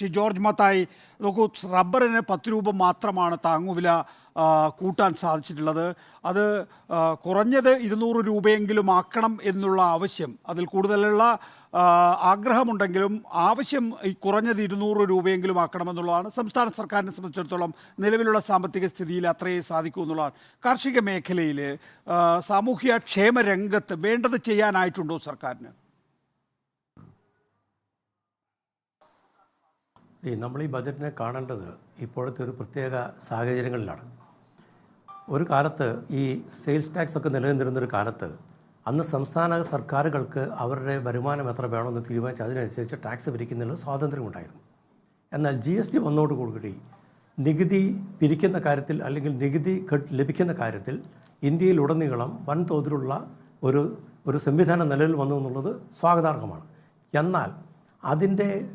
Shri George Mathai നോക്കൂ റബ്ബറിന് പത്ത് രൂപ മാത്രമാണ് താങ്ങുവില കൂട്ടാൻ സാധിച്ചിട്ടുള്ളത്. അത് കുറഞ്ഞത് ഇരുന്നൂറ് രൂപയെങ്കിലും ആക്കണം എന്നുള്ള ആവശ്യം അതിൽ കൂടുതലുള്ള ആഗ്രഹമുണ്ടെങ്കിലും ആവശ്യം ഈ കുറഞ്ഞത് ഇരുന്നൂറ് രൂപയെങ്കിലും ആക്കണമെന്നുള്ളതാണ്. സംസ്ഥാന സർക്കാരിനെ സംബന്ധിച്ചിടത്തോളം നിലവിലുള്ള സാമ്പത്തിക സ്ഥിതിയിൽ അത്രയേ സാധിക്കൂ എന്നുള്ളതാണ്. കാർഷിക മേഖലയിൽ സാമൂഹ്യ ക്ഷേമ രംഗത്ത് വേണ്ടത് ചെയ്യാനായിട്ടുണ്ടോ സർക്കാരിന് ഈ നമ്മൾ ഈ ബജറ്റിനെ കാണേണ്ടത് ഇപ്പോഴത്തെ ഒരു പ്രത്യേക സാഹചര്യങ്ങളിലാണ്. ഒരു കാലത്ത് ഈ സെയിൽസ് ടാക്സ് ഒക്കെ നിലനിന്നിരുന്നൊരു കാലത്ത് അന്ന് സംസ്ഥാന സർക്കാരുകൾക്ക് അവരുടെ വരുമാനം എത്ര വേണമെന്ന് തീരുമാനിച്ച് അതിനനുസരിച്ച് ടാക്സ് പിരിക്കുന്നതിൽ സ്വാതന്ത്ര്യമുണ്ടായിരുന്നു എന്നാൽ ജി എസ് ടി വന്നതോടുകൂടി നികുതി പിരിക്കുന്ന കാര്യത്തിൽ അല്ലെങ്കിൽ നികുതി ലഭിക്കുന്ന കാര്യത്തിൽ ഇന്ത്യയിലുടനീളം വൻതോതിലുള്ള ഒരു ഒരു സംവിധാനം നിലവിൽ വന്നു എന്നുള്ളത് സ്വാഗതാർഹമാണ്. എന്നാൽ അതിന്റെ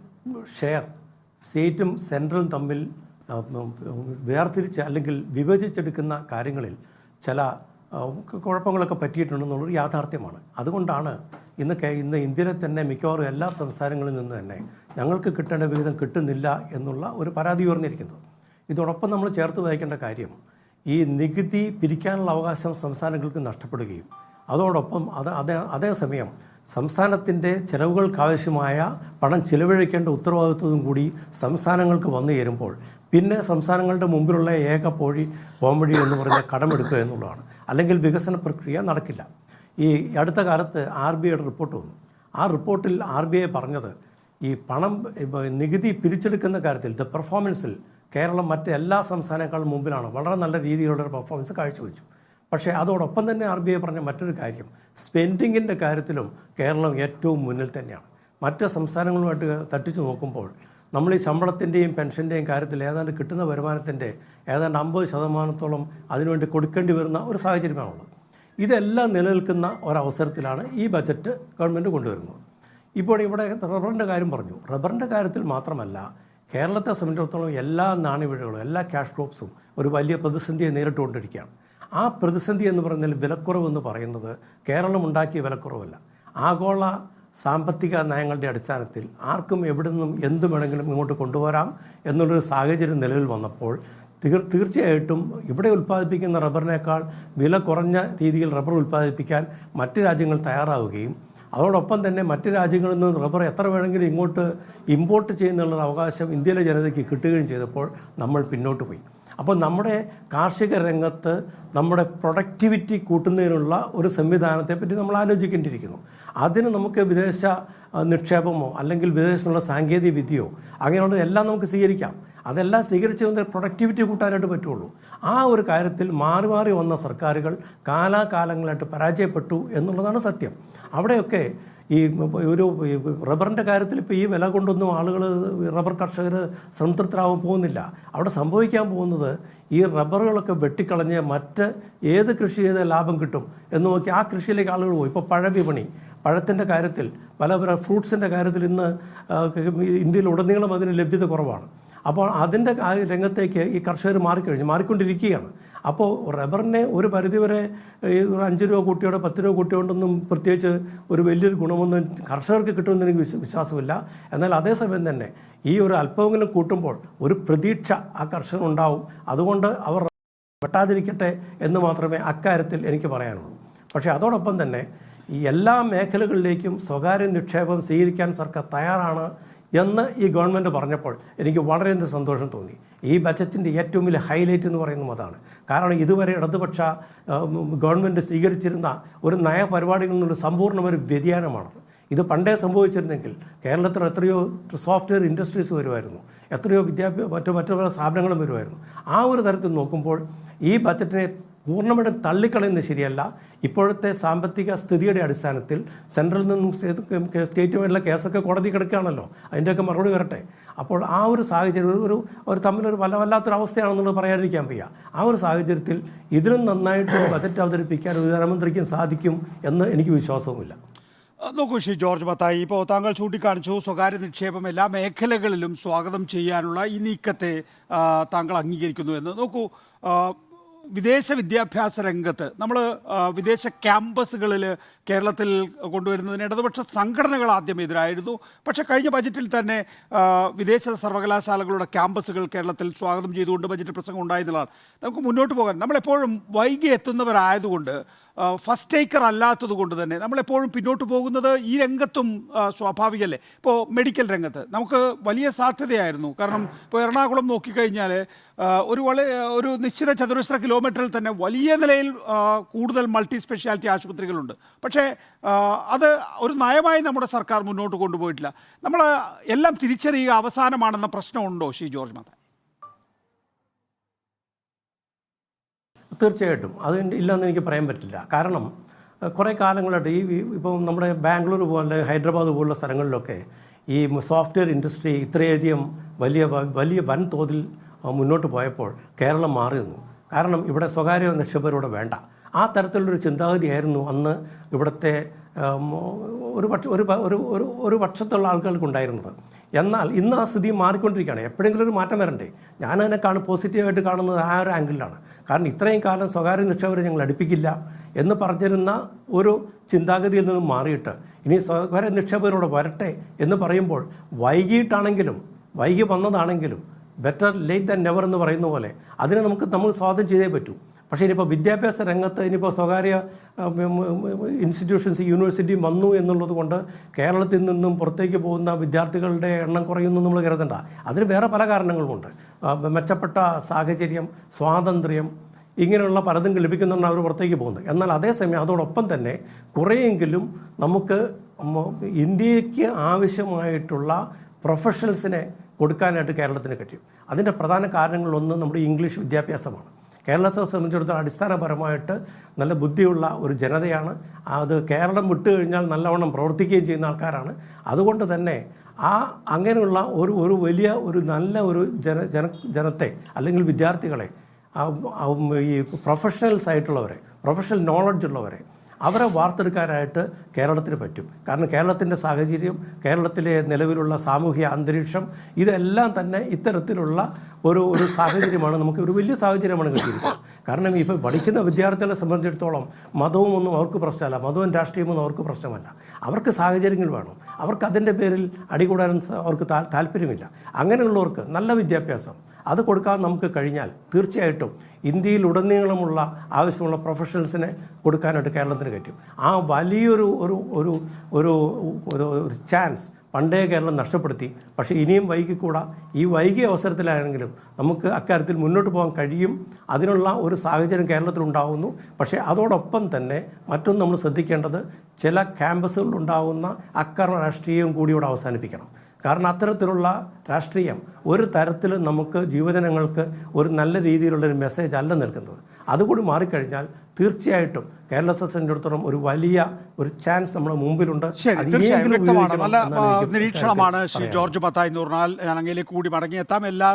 ഷെയർ സ്റ്റേറ്റും സെൻട്രലും തമ്മിൽ വേർതിരിച്ച് അല്ലെങ്കിൽ വിഭജിച്ചെടുക്കുന്ന കാര്യങ്ങളിൽ ചില കുഴപ്പങ്ങളൊക്കെ പറ്റിയിട്ടുണ്ടെന്നുള്ളൊരു യാഥാർത്ഥ്യമാണ്. അതുകൊണ്ടാണ് ഇന്ന് ഇന്ന് ഇന്ത്യയിലെ തന്നെ മിക്കവാറും എല്ലാ സംസ്ഥാനങ്ങളിൽ നിന്ന് തന്നെ ഞങ്ങൾക്ക് കിട്ടേണ്ട വിഹിതം കിട്ടുന്നില്ല എന്നുള്ള ഒരു പരാതി ഉയർന്നിരിക്കുന്നത് ഇതോടൊപ്പം നമ്മൾ ചേർത്ത് വായിക്കേണ്ട കാര്യം ഈ നികുതി പിരിക്കാനുള്ള അവകാശം സംസ്ഥാനങ്ങൾക്ക് നഷ്ടപ്പെടുകയും അതോടൊപ്പം അത് അതേ അതേസമയം സംസ്ഥാനത്തിന്റെ ചെലവുകൾക്കാവശ്യമായ പണം ചിലവഴിക്കേണ്ട ഉത്തരവാദിത്വവും കൂടി സംസ്ഥാനങ്ങൾക്ക് വന്നു ചേരുമ്പോൾ പിന്നെ സംസ്ഥാനങ്ങളുടെ മുമ്പിലുള്ള ഏക പോഴി പോംവഴി എന്ന് പറഞ്ഞ കടമെടുക്കുക എന്നുള്ളതാണ്. അല്ലെങ്കിൽ വികസന പ്രക്രിയ നടക്കില്ല. ഈ അടുത്ത കാലത്ത് ആർ ബി ഐയുടെ റിപ്പോർട്ട് വന്നു. ആ റിപ്പോർട്ടിൽ ആർ ബി ഐ പറഞ്ഞത് ഈ പണം നികുതി പിരിച്ചെടുക്കുന്ന കാര്യത്തിൽ ദ പെർഫോമൻസിൽ കേരളം മറ്റ് എല്ലാ സംസ്ഥാനങ്ങളെക്കാളും മുമ്പിലാണ് വളരെ നല്ല രീതിയിലുള്ള പെർഫോമൻസ് കാഴ്ചവെച്ചു. പക്ഷേ അതോടൊപ്പം തന്നെ ആർ ബി ഐ പറഞ്ഞ മറ്റൊരു കാര്യം സ്പെൻഡിങ്ങിന്റെ കാര്യത്തിലും കേരളം ഏറ്റവും മുന്നിൽ തന്നെയാണ്. മറ്റ് സംസ്ഥാനങ്ങളുമായിട്ട് തട്ടിച്ചു നോക്കുമ്പോൾ നമ്മൾ ഈ ശമ്പളത്തിന്റെയും പെൻഷന്റെയും കാര്യത്തിൽ ഏതാണ്ട് കിട്ടുന്ന വരുമാനത്തിന്റെ ഏതാണ്ട് അമ്പത് ശതമാനത്തോളം അതിനുവേണ്ടി കൊടുക്കേണ്ടി വരുന്ന ഒരു സാഹചര്യമാണുള്ളത് ഇതെല്ലാം നിലനിൽക്കുന്ന ഒരവസരത്തിലാണ് ഈ ബജറ്റ് ഗവൺമെന്റ് കൊണ്ടുവരുന്നത്. ഇപ്പോൾ ഇവിടെ റബ്ബറിന്റെ കാര്യം പറഞ്ഞു. റബ്ബറിന്റെ കാര്യത്തിൽ മാത്രമല്ല കേരളത്തെ സംബന്ധിച്ചിടത്തോളം എല്ലാ നാണ്യവിഴകളും എല്ലാ ക്യാഷ് ക്രോപ്സും ഒരു വലിയ പ്രതിസന്ധിയെ നേരിട്ടുകൊണ്ടിരിക്കുകയാണ്. ആ പ്രതിസന്ധി എന്ന് പറഞ്ഞാൽ വിലക്കുറവ് എന്ന് പറയുന്നത് കേരളം ഉണ്ടാക്കിയ വിലക്കുറവല്ല. ആഗോള സാമ്പത്തിക നയങ്ങളുടെ അടിസ്ഥാനത്തിൽ ആർക്കും എവിടെ നിന്നും എന്ത് വേണമെങ്കിലും ഇങ്ങോട്ട് കൊണ്ടുവരാം എന്നുള്ളൊരു സാഹചര്യം നിലവിൽ വന്നപ്പോൾ തീർ തീർച്ചയായിട്ടും ഇവിടെ ഉൽപ്പാദിപ്പിക്കുന്ന റബ്ബറിനേക്കാൾ വില കുറഞ്ഞ രീതിയിൽ റബ്ബർ ഉൽപ്പാദിപ്പിക്കാൻ മറ്റ് രാജ്യങ്ങൾ തയ്യാറാവുകയും അതോടൊപ്പം തന്നെ മറ്റ് രാജ്യങ്ങളിൽ നിന്ന് റബ്ബർ എത്ര വേണമെങ്കിലും ഇങ്ങോട്ട് ഇമ്പോർട്ട് ചെയ്യുന്നുള്ള അവകാശം ഇന്ത്യയിലെ ജനതയ്ക്ക് കിട്ടുകയും ചെയ്തപ്പോൾ നമ്മൾ പിന്നോട്ട് പോയി. അപ്പോൾ നമ്മുടെ കാർഷിക രംഗത്ത് നമ്മുടെ പ്രൊഡക്ടിവിറ്റി കൂട്ടുന്നതിനുള്ള ഒരു സംവിധാനത്തെപ്പറ്റി നമ്മൾ ആലോചിക്കേണ്ടിയിരിക്കുന്നു. അതിന് നമുക്ക് വിദേശ നിക്ഷേപമോ അല്ലെങ്കിൽ വിദേശത്തുള്ള സാങ്കേതിക വിദ്യയോ അങ്ങനെയുള്ളത് എല്ലാം നമുക്ക് സ്വീകരിക്കാം. അതെല്ലാം സ്വീകരിച്ചു വന്നാൽ പ്രൊഡക്ടിവിറ്റി കൂട്ടാനായിട്ട് പറ്റുള്ളൂ. ആ ഒരു കാര്യത്തിൽ മാറി മാറി വന്ന സർക്കാരുകൾ കാലാകാലങ്ങളായിട്ട് പരാജയപ്പെട്ടു എന്നുള്ളതാണ് സത്യം. അവിടെയൊക്കെ ഈ ഒരു റബ്ബറിന്റെ കാര്യത്തിൽ ഇപ്പോൾ ഈ വില കൊണ്ടൊന്നും ആളുകൾ റബ്ബർ കർഷകർ സംതൃപ്തരാകാൻ പോകുന്നില്ല. അവിടെ സംഭവിക്കാൻ പോകുന്നത് ഈ റബ്ബറുകളൊക്കെ വെട്ടിക്കളഞ്ഞ് മറ്റ് ഏത് കൃഷി ചെയ്ത ലാഭം കിട്ടും എന്ന് നോക്കി ആ കൃഷിയിലേക്ക് ആളുകൾ പോകും ഇപ്പോൾ പഴവിപണി പഴത്തിന്റെ കാര്യത്തിൽ പല പല ഫ്രൂട്ട്സിന്റെ കാര്യത്തിൽ ഇന്ന് ഇന്ത്യയിൽ ഉടനീളം അതിന് ലഭ്യത കുറവാണ്. അപ്പോൾ അതിന്റെ രംഗത്തേക്ക് ഈ കർഷകർ മാറിക്കഴിഞ്ഞു മാറിക്കൊണ്ടിരിക്കുകയാണ്. അപ്പോൾ റബ്ബറിനെ ഒരു പരിധിവരെ ഈ അഞ്ച് രൂപ കൂട്ടിയോടെ പത്ത് രൂപ കൂട്ടിയോണ്ടൊന്നും പ്രത്യേകിച്ച് ഒരു വലിയൊരു ഗുണമൊന്നും കർഷകർക്ക് കിട്ടുമെന്ന് എനിക്ക് വിശ്വ- വിശ്വാസമില്ല. എന്നാൽ അതേസമയം തന്നെ ഈ ഒരു അല്പമെങ്കിലും കൂട്ടുമ്പോൾ ഒരു പ്രതീക്ഷ ആ കർഷകനുണ്ടാവും. അതുകൊണ്ട് അവർ വെട്ടാതിരിക്കട്ടെ എന്ന് മാത്രമേ അക്കാര്യത്തിൽ എനിക്ക് പറയാനുള്ളൂ. പക്ഷേ അതോടൊപ്പം തന്നെ ഈ എല്ലാ മേഖലകളിലേക്കും സ്വകാര്യ നിക്ഷേപം സ്വീകരിക്കാൻ സർക്കാർ തയ്യാറാണ് എന്ന് ഈ ഗവൺമെന്റ് പറഞ്ഞപ്പോൾ എനിക്ക് വളരെയധികം സന്തോഷം തോന്നി. ഈ ബജറ്റിന്റെ ഏറ്റവും വലിയ ഹൈലൈറ്റ് എന്ന് പറയുന്നത് അതാണ്. കാരണം ഇതുവരെ ഇടതുപക്ഷ ഗവൺമെന്റ് സ്വീകരിച്ചിരുന്ന ഒരു നയപരിപാടികളിൽ നിന്നൊരു സമ്പൂർണ ഒരു വ്യതിയാനമാണ് ഇത് പണ്ടേ സംഭവിച്ചിരുന്നെങ്കിൽ കേരളത്തിൽ എത്രയോ സോഫ്റ്റ്വെയർ ഇൻഡസ്ട്രീസ് വരുമായിരുന്നു. എത്രയോ വിദ്യാഭ്യാസ മറ്റു മറ്റു പല സ്ഥാപനങ്ങളും വരുമായിരുന്നു. ആ ഒരു തരത്തിൽ നോക്കുമ്പോൾ ഈ ബജറ്റിനെ പൂർണമായിട്ടും തള്ളിക്കളയുന്നത് ശരിയല്ല. ഇപ്പോഴത്തെ സാമ്പത്തിക സ്ഥിതിയുടെ അടിസ്ഥാനത്തിൽ സെൻട്രലിൽ നിന്നും സ്റ്റേറ്റ് സ്റ്റേറ്റുമായിട്ടുള്ള കേസൊക്കെ കോടതി കിടക്കുകയാണല്ലോ. അതിന്റെയൊക്കെ മറുപടി വരട്ടെ. അപ്പോൾ ആ ഒരു സാഹചര്യം ഒരു- ഒരു തമ്മിലൊരു വല്ല വല്ലാത്തൊരു അവസ്ഥയാണെന്നുള്ളത് പറയാതിരിക്കാൻ വയ്യ. ആ ഒരു സാഹചര്യത്തിൽ ഇതിലും നന്നായിട്ട് ബജറ്റ് അവതരിപ്പിക്കാൻ ഒരു ധനമന്ത്രിക്കും സാധിക്കും എന്ന് എനിക്ക് വിശ്വാസവുമില്ല. നോക്കൂ ശ്രീ ജോർജ് മത്തായി. ഇപ്പോൾ താങ്കൾ ചൂണ്ടിക്കാണിച്ചു സ്വകാര്യ നിക്ഷേപം എല്ലാ മേഖലകളിലും സ്വാഗതം ചെയ്യാനുള്ള ഈ നീക്കത്തെ താങ്കൾ അംഗീകരിക്കുന്നു എന്ന്. നോക്കൂ വിദേശ വിദ്യാഭ്യാസ രംഗത്ത് നമ്മൾ വിദേശ ക്യാമ്പസുകളിൽ കേരളത്തിൽ കൊണ്ടുവരുന്നതിന് ഇടതുപക്ഷ സംഘടനകൾ ആദ്യം എതിരായിരുന്നു പക്ഷേ കഴിഞ്ഞ ബജറ്റിൽ തന്നെ വിദേശ സർവകലാശാലകളുടെ ക്യാമ്പസുകൾ കേരളത്തിൽ സ്വാഗതം ചെയ്തുകൊണ്ട് ബജറ്റ് പ്രസംഗം ഉണ്ടായതിലാണ് നമുക്ക് മുന്നോട്ട് പോകാൻ നമ്മളെപ്പോഴും വൈകി എത്തുന്നവരായതുകൊണ്ട് ഫസ്റ്റ് ടേക്കർ അല്ലാത്തത് കൊണ്ട് തന്നെ നമ്മളെപ്പോഴും പിന്നോട്ട് പോകുന്നത് ഈ രംഗത്തും സ്വാഭാവികമല്ലേ ഇപ്പോൾ മെഡിക്കൽ രംഗത്ത് നമുക്ക് വലിയ സാധ്യതയായിരുന്നു. കാരണം ഇപ്പോൾ എറണാകുളം നോക്കിക്കഴിഞ്ഞാൽ ഒരു വളരെ ഒരു നിശ്ചിത ചതുരശ്ര കിലോമീറ്ററിൽ തന്നെ വലിയ നിലയിൽ കൂടുതൽ മൾട്ടി സ്പെഷ്യാലിറ്റി ആശുപത്രികളുണ്ട്. പക്ഷേ അത് ഒരു നയമായി നമ്മുടെ സർക്കാർ മുന്നോട്ട് കൊണ്ടുപോയിട്ടില്ല. നമ്മൾ എല്ലാം തിരിച്ചറിയുക അവസാനമാണെന്ന പ്രശ്നമുണ്ടോ ശ്രീ ജോർജ് മാത്ത തീർച്ചയായിട്ടും. അത് ഇല്ലെന്ന് എനിക്ക് പറയാൻ പറ്റില്ല. കാരണം കുറേ കാലങ്ങളായിട്ട് ഈ ഇപ്പം നമ്മുടെ ബാംഗ്ലൂർ പോലെ ഹൈദരാബാദ് പോലുള്ള സ്ഥലങ്ങളിലൊക്കെ ഈ സോഫ്റ്റ്വെയർ ഇൻഡസ്ട്രി ഇത്രയധികം വലിയ വലിയ വൻതോതിൽ മുന്നോട്ട് പോയപ്പോൾ കേരളം മാറി നിന്നു. കാരണം ഇവിടെ സ്വകാര്യ നിക്ഷേപകരോട് വേണ്ട. ആ തരത്തിലുള്ളൊരു ചിന്താഗതിയായിരുന്നു അന്ന് ഇവിടുത്തെ ഒരു പക്ഷ ഒരു ഒരു ഒരു പക്ഷത്തുള്ള ആൾക്കാർക്ക് ഉണ്ടായിരുന്നത് എന്നാൽ ഇന്ന് ആ സ്ഥിതി മാറിക്കൊണ്ടിരിക്കുകയാണ്. എപ്പോഴെങ്കിലും ഒരു മാറ്റം വരണ്ടേ? ഞാൻ അതിനെ കാണും പോസിറ്റീവായിട്ട് കാണുന്നത് ആ ഒരു ആംഗിളിലാണ് കാരണം ഇത്രയും കാലം സ്വകാര്യ നിക്ഷേപകരെ ഞങ്ങൾ അടുപ്പിക്കില്ല എന്ന് പറഞ്ഞിരുന്ന ഒരു ചിന്താഗതിയിൽ നിന്നും മാറിയിട്ട് ഇനി സ്വകാര്യ നിക്ഷേപകരോട് വരട്ടെ എന്ന് പറയുമ്പോൾ വൈകിട്ടാണെങ്കിലും വൈകി വന്നതാണെങ്കിലും ബെറ്റർ ലേറ്റ് ദാൻ നെവർ എന്ന് പറയുന്ന പോലെ അതിനെ നമുക്ക് നമ്മൾ സ്വാഗതം ചെയ്തേ പറ്റൂ. പക്ഷേ ഇനിയിപ്പോൾ വിദ്യാഭ്യാസ രംഗത്ത് ഇനിയിപ്പോൾ സ്വകാര്യ ഇൻസ്റ്റിറ്റ്യൂഷൻസ് യൂണിവേഴ്സിറ്റിയും വന്നു എന്നുള്ളത് കൊണ്ട് കേരളത്തിൽ നിന്നും പുറത്തേക്ക് പോകുന്ന വിദ്യാർത്ഥികളുടെ എണ്ണം കുറയുന്നു നമ്മൾ കരുതണ്ട. അതിന് വേറെ പല കാരണങ്ങളുമുണ്ട്. മെച്ചപ്പെട്ട സാഹചര്യം സ്വാതന്ത്ര്യം ഇങ്ങനെയുള്ള പലതും ലഭിക്കുന്നുണ്ട് അവർ പുറത്തേക്ക് പോകുന്നത്. എന്നാൽ അതേസമയം അതോടൊപ്പം തന്നെ കുറേയെങ്കിലും നമുക്ക് ഇന്ത്യയ്ക്ക് ആവശ്യമായിട്ടുള്ള പ്രൊഫഷണൽസിനെ കൊടുക്കാനായിട്ട് കേരളത്തിന് കഴിയും. അതിന്റെ പ്രധാന കാരണങ്ങളൊന്ന് നമ്മുടെ ഇംഗ്ലീഷ് വിദ്യാഭ്യാസമാണ്. കേരളത്തെ സംബന്ധിച്ചിടത്തോളം അടിസ്ഥാനപരമായിട്ട് നല്ല ബുദ്ധിയുള്ള ഒരു ജനതയാണ്. അത് കേരളം വിട്ടു കഴിഞ്ഞാൽ നല്ലവണ്ണം പ്രവർത്തിക്കുകയും ചെയ്യുന്ന ആൾക്കാരാണ്. അതുകൊണ്ട് തന്നെ ആ അങ്ങനെയുള്ള ഒരു ഒരു വലിയ ഒരു നല്ല ഒരു ജന ജന ജനത്തെ അല്ലെങ്കിൽ വിദ്യാർത്ഥികളെ ഈ പ്രൊഫഷണൽസ് ആയിട്ടുള്ളവരെ പ്രൊഫഷണൽ നോളജ് ഉള്ളവരെ അവരെ വാർത്തെടുക്കാനായിട്ട് കേരളത്തിന് പറ്റും. കാരണം കേരളത്തിന്റെ സാഹചര്യം കേരളത്തിലെ നിലവിലുള്ള സാമൂഹ്യ അന്തരീക്ഷം ഇതെല്ലാം തന്നെ ഇത്തരത്തിലുള്ള ഒരു ഒരു സാഹചര്യമാണ്. നമുക്ക് ഒരു വലിയ സാഹചര്യമാണ് കിട്ടിയിരിക്കുന്നത്. കാരണം ഇപ്പോൾ പഠിക്കുന്ന വിദ്യാർത്ഥികളെ സംബന്ധിച്ചിടത്തോളം മതവും ഒന്നും അവർക്ക് പ്രശ്നമല്ല. മതവും രാഷ്ട്രീയമൊന്നും അവർക്ക് പ്രശ്നമല്ല. അവർക്ക് സാഹചര്യങ്ങൾ വേണം. അവർക്ക് അതിന്റെ പേരിൽ അടികൂടാനും അവർക്ക് താല്പര്യമില്ല. അങ്ങനെയുള്ളവർക്ക് നല്ല വിദ്യാഭ്യാസം അത് കൊടുക്കാൻ നമുക്ക് കഴിഞ്ഞാൽ തീർച്ചയായിട്ടും ഇന്ത്യയിൽ ഉടനീളമുള്ള ആവശ്യമുള്ള പ്രൊഫഷണൽസിനെ കൊടുക്കാനായിട്ട് കേരളത്തിന് പറ്റും ആ വലിയൊരു ഒരു ഒരു ഒരു ഒരു ചാൻസ് പണ്ടേ കേരളം നഷ്ടപ്പെടുത്തി. പക്ഷേ ഇനിയും വൈകിക്കൂടാ. ഈ വൈകിയ അവസരത്തിലാണെങ്കിലും നമുക്ക് അക്കാര്യത്തിൽ മുന്നോട്ട് പോകാൻ കഴിയും. അതിനുള്ള ഒരു സാഹചര്യം കേരളത്തിലുണ്ടാകുന്നു പക്ഷേ അതോടൊപ്പം തന്നെ മറ്റൊന്ന് നമ്മൾ ശ്രദ്ധിക്കേണ്ടത് ചില ക്യാമ്പസുകളിലുണ്ടാകുന്ന അക്രമ രാഷ്ട്രീയവും കൂടി ഇവിടെ അവസാനിപ്പിക്കണം. കാരണം അത്തരത്തിലുള്ള രാഷ്ട്രീയം ഒരു തരത്തിലും നമുക്ക് ജീവജനങ്ങൾക്ക് ഒരു നല്ല രീതിയിലുള്ളൊരു മെസ്സേജ് അല്ല നൽകുന്നത്. അതുകൂടി മാറിക്കഴിഞ്ഞാൽ തീർച്ചയായിട്ടും കേരള സംബന്ധിച്ചിടത്തോളം ഒരു വലിയ ഒരു ചാൻസ് നമ്മുടെ മുമ്പിലുണ്ട്. നല്ല നിരീക്ഷണമാണ് ശ്രീ ജോർജ് പത്തായി എന്ന് പറഞ്ഞാൽ ഞാൻ അങ്ങയിലേക്ക് കൂടി മടങ്ങിയെത്താം. എല്ലാ